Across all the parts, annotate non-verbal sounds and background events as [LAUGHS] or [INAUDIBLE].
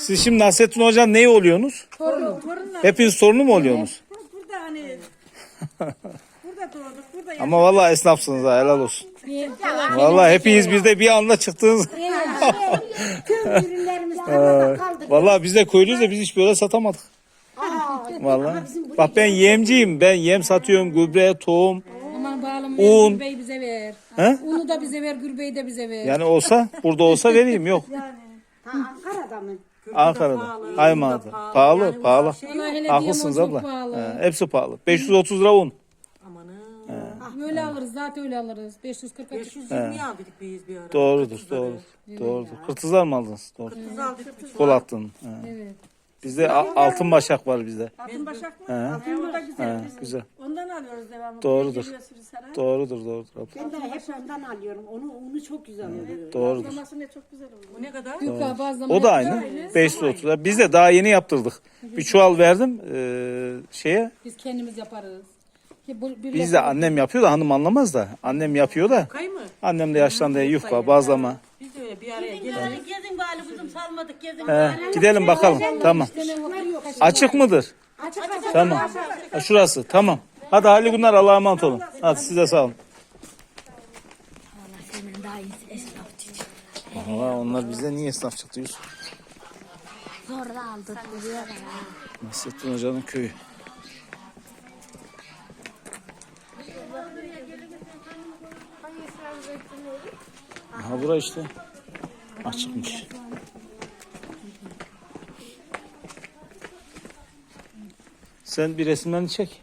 Siz şimdi Nasrettin Hoca'nın neyi oluyorsunuz? Torun. Torunlar. Hepiniz torunu mu oluyorsunuz? Burada hani. [LAUGHS] burada doğduk. Burada yaşadık. Ama vallahi esnafsınız ha helal olsun. Vallahi hepiniz bizde bir anda çıktınız. Tüm ürünlerimiz [LAUGHS] tarlada kaldı. Vallahi biz de köylüyüz de biz hiç böyle satamadık. [LAUGHS] Vallahi. Bak ben yemciyim. Ben yem satıyorum. Gübre, tohum. Aman bağlım Un. gürbeyi bize ver. He? Unu da bize ver, gürbeyi de bize ver. Yani olsa burada olsa vereyim yok. Ha, Ankara'da mı? Ankara'da. Haymana'da. Pahalı, pahalı. Ona hele Haklısınız abla. pahalı. He, hepsi pahalı. 530 lira un. Öyle alırız, zaten öyle alırız. 540 açık. 520 aldık biz bir ara. Doğrudur, doğru. Doğrudur. Kırtızlar mı aldınız? Doğru. Kız aldık biz. Kol attın. He. Evet. Bizde a- altın başak var bizde. Altın başak He. mı? Altın bu da güzel. He, Biz güzel. Ondan alıyoruz devamlı. Doğrudur. Geliyor Sürüsar'a. Doğrudur, doğrudur. abla. Ben de hep ondan alıyorum. Onu unu çok güzel oluyor. Doğrudur. Bazlaması ne çok güzel oluyor. Bu ne kadar? Yuka bazlama. O da aynı. 530 lira. Biz de daha yeni yaptırdık. Bir çuval verdim eee, şeye. Biz kendimiz yaparız. Ki bu- bir Biz de annem yapıyor da hanım anlamaz da. Annem yapıyor da. Kay mı? Annem de yaşlandı yufka, bazlama. Biz öyle bir araya gelelim. Gezin bari kızım salmadık gezin. He, gidelim bakalım. Tamam. Açık mıdır? Tamam. Ha, şurası. Tamam. Hadi hayırlı günler. Allah'a emanet olun. Hadi size sağ olun. Senin daha iyisi esnaf Valla onlar bize niye esnaf çıktı Yusuf? Sonra aldık. Nasrettin Hoca'nın köyü. Aha bura işte. Açıkmış. Sen bir resimlerini çek.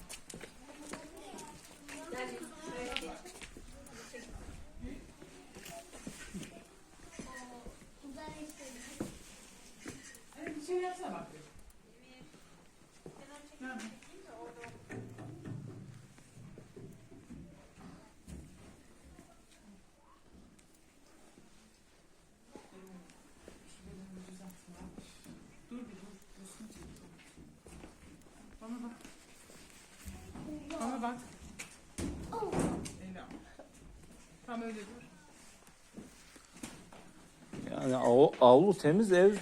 Yani av- avlu temiz ev.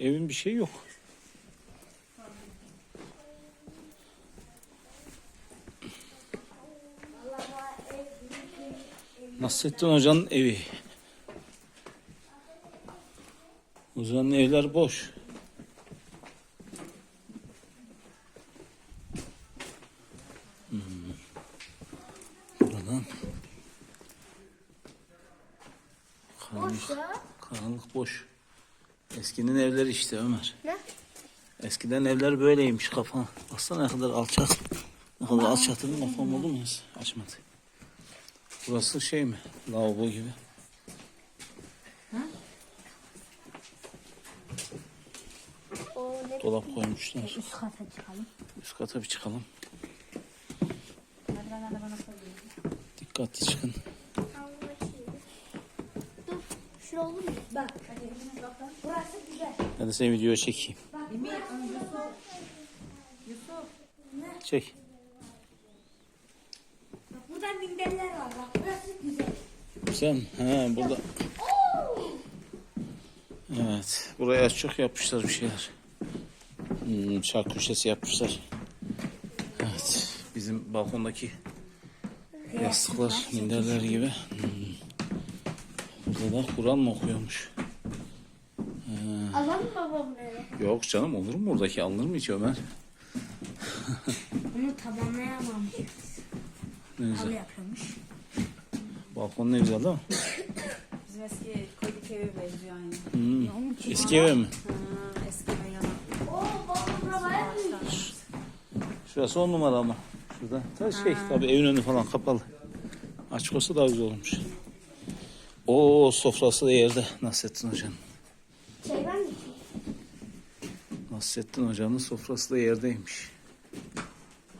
Evin bir şeyi yok. Nasrettin Hoca'nın evi. Hoca'nın evler boş. Hmm. Buradan karanlık, karanlık boş. Eskinin evleri işte Ömer. Ne? Eskiden evler böyleymiş kafa. Baksana ne kadar alçak. Ne kadar alçaktı kafam oldu mu? Açmadı. Burası şey mi? Lavabo gibi. Dolap koymuşlar. Üst kata çıkalım. Üst kata bir çıkalım. Dikkatli çıkın. Olur mu? Bak. Burası güzel. Hadi seni video çekeyim. Çek. Burada minderler var. Bak burası güzel. Güzel mi? Ha burada. Evet. Buraya çok yapmışlar bir şeyler. Hmm, çark köşesi yapmışlar. Evet. Bizim balkondaki yastıklar, minderler gibi. Hmm. Da Kur'an mı okuyormuş? Alalım mı babam eve? Yok canım olur mu buradaki alınır mı hiç Ömer? Bunu tamamlayamamış. Ne Halı güzel. yapıyormuş. Balkon ne güzel değil mi? Bizim eski koyduk eve benziyor aynı. Hmm. Eski eve mi? Ha, eski eve yana. Oo babam buraya mı? Şurası on numara ama. Şurada. Tabii şey tabii evin önü falan kapalı. Açık olsa daha güzel olmuş. O sofrası da yerde Nasrettin Hoca'nın. Şey var mı? Nasrettin Hoca'nın sofrası da yerdeymiş.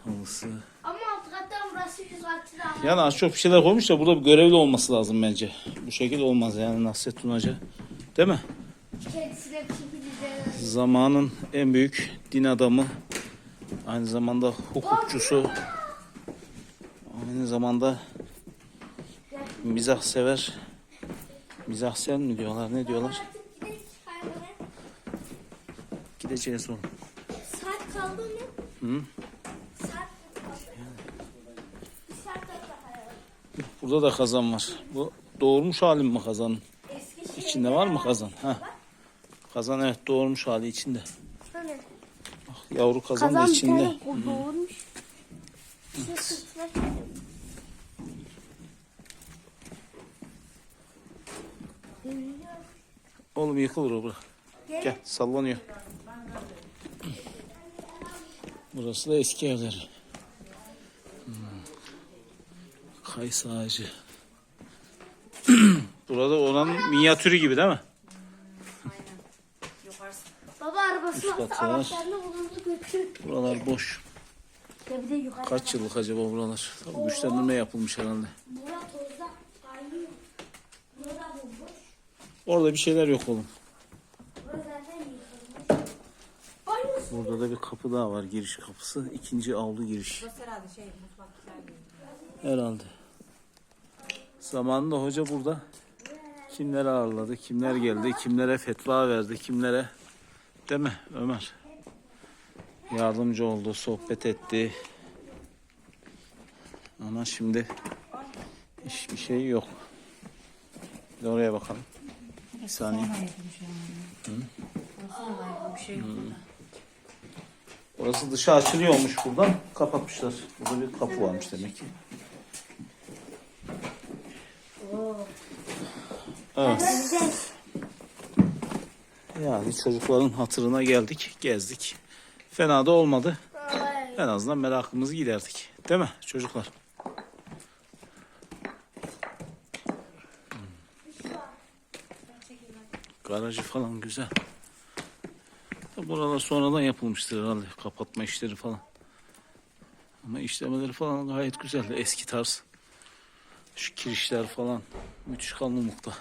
Halısı. Ama alt kattan burası üst katı da. Yani az çok bir şeyler koymuş da burada bir görevli olması lazım bence. Bu şekilde olmaz yani Nasrettin Hoca. Değil mi? Kendisine bir bize. Zamanın en büyük din adamı. Aynı zamanda hukukçusu. Aynı zamanda mizah sever. Mizahsen mi diyorlar ne diyorlar? Gideceğiz oğlum. Saat kaldı mı? Hı? Saat kaldı. Burada da kazan var. Bu doğurmuş halim mi kazanın? Eski şey. İçinde var mı kazan? Ha. Kazan evet doğurmuş hali içinde. Hani Yavru kazan, da kazan bir içinde. tane o doğurmuş. Şu sırtına Oğlum yıkılır o bırak. Gel sallanıyor. Burası da eski evleri. Hmm. Kayısı ağacı. [CLEARS THROAT] Burada oranın minyatürü gibi değil mi? Baba arabası Üst varsa bulundu götür. Buralar boş. Ya bir de yukarı. Kaç yıllık acaba buralar? Tabii güçlendirme yapılmış herhalde. Murat orada kaynıyor. Burada bomboş. Orada bir şeyler yok oğlum. Burada da bir kapı daha var giriş kapısı. İkinci avlu giriş. herhalde şey mutfak falan Herhalde. Zamanında hoca burada kimleri ağırladı, kimler geldi, kimlere fetva verdi, kimlere değil mi Ömer? Yardımcı oldu, sohbet etti. Ama şimdi hiçbir şey yok. Bir oraya bakalım. Bir saniye. bir şey yok. Orası dışa açılıyormuş buradan. Kapatmışlar. Burada bir kapı varmış demek ki. Evet. Yani çocukların hatırına geldik, gezdik. Fena da olmadı. En azından merakımızı giderdik. Değil mi çocuklar? Garajı falan güzel. Buralar sonradan yapılmıştır herhalde. Kapatma işleri falan. Ama işlemeleri falan gayet güzel. Eski tarz. Şu kirişler falan. Müthiş kalınlıkta.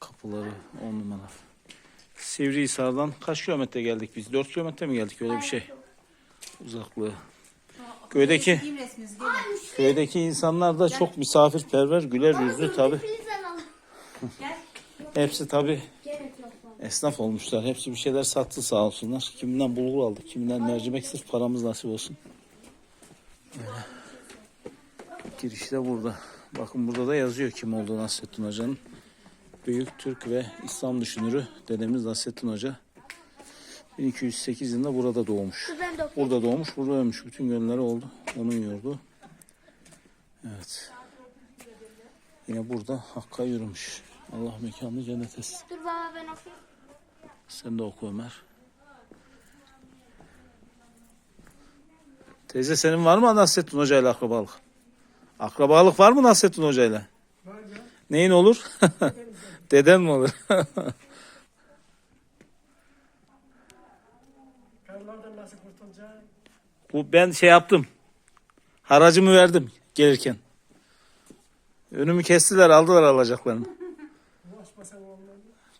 Kapıları on numara. Sivrihisar'dan kaç kilometre geldik biz? 4 kilometre mi geldik öyle bir şey? Uzaklığı. Köydeki gelin. köydeki insanlar da çok misafirperver, güler yüzlü tabi. Filizden al. Hepsi tabi esnaf olmuşlar. Hepsi bir şeyler sattı sağ olsunlar. Kiminden bulgur aldık, kiminden mercimek sırf paramız nasip olsun. Böyle. Giriş de burada. Bakın burada da yazıyor kim olduğu Nasrettin Hoca'nın. Büyük Türk ve İslam düşünürü dedemiz Nasrettin Hoca. 1208 yılında burada doğmuş. Burada doğmuş, burada ölmüş. Bütün gönülleri oldu. Onun yurdu. Evet. Yine burada Hakk'a yürümüş. Allah mekanını cennet etsin. Dur baba ben okuyayım. Sen de oku Ömer. Teyze senin var mı Nasrettin Hoca ile akrabalık? Akrabalık var mı Nasrettin Hoca ile? Var ya. Neyin olur? [LAUGHS] Deden mi olur? [LAUGHS] Bu ben şey yaptım. Haracımı verdim gelirken. Önümü kestiler aldılar alacaklarını.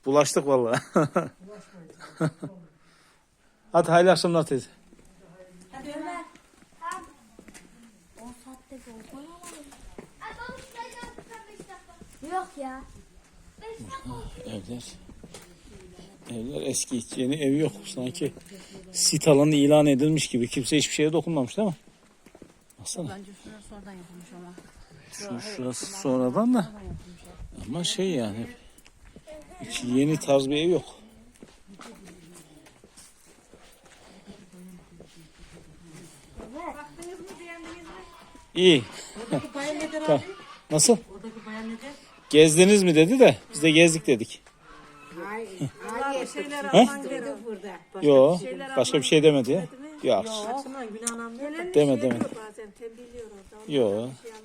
Bulaştık vallahi. [LAUGHS] Hadi hayırlı akşamlar teyze. Hadi Ömer. 10 saatte bir okul Ay baba şurayı yaptık 5 dakika. Yok ya. 5 dakika. Evler. Evler eski yeni ev yok. Sanki sit alanı ilan edilmiş gibi. Kimse hiçbir şeye dokunmamış değil mi? Baksana. Bence şurası sonradan yapılmış ama. Şu, şurası sonradan da. Ama şey yani. Hiç yeni tarz bir ev yok. İyi. Tamam. Nasıl? Gezdiniz mi dedi de biz de gezdik dedik. Hayır. Hayır. Şeyler He? alman gerekiyor burada. Yo. Başka bir şey demedi ya. Yok. Açılan günahına mı?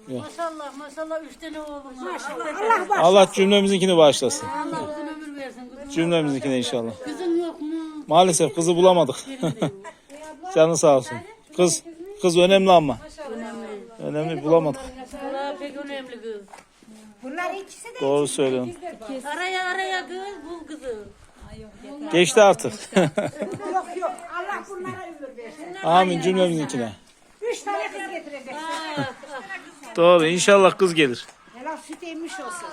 Maşallah maşallah üç tane oğlum var. Allah bak. Allah cümlemizinkini bağışlasın. Allah uzun ömür versin. Kızım, Cümlemizinkine inşallah. kızın yok mu? Maalesef kızı bulamadık. [LAUGHS] Canı sağ olsun. Kız kız önemli ama. Önemli bulamadık. Valla pek önemli kız. Bunlar ikisi de Doğru söylüyorsun. Araya araya kız bul kızı. Geçti artık. [LAUGHS] yok yok. Allah bunlara ömür versin. Amin cümlemizinkine. Üç tane kız getirecek. Doğru inşallah kız gelir. Helal süt emmiş olsun.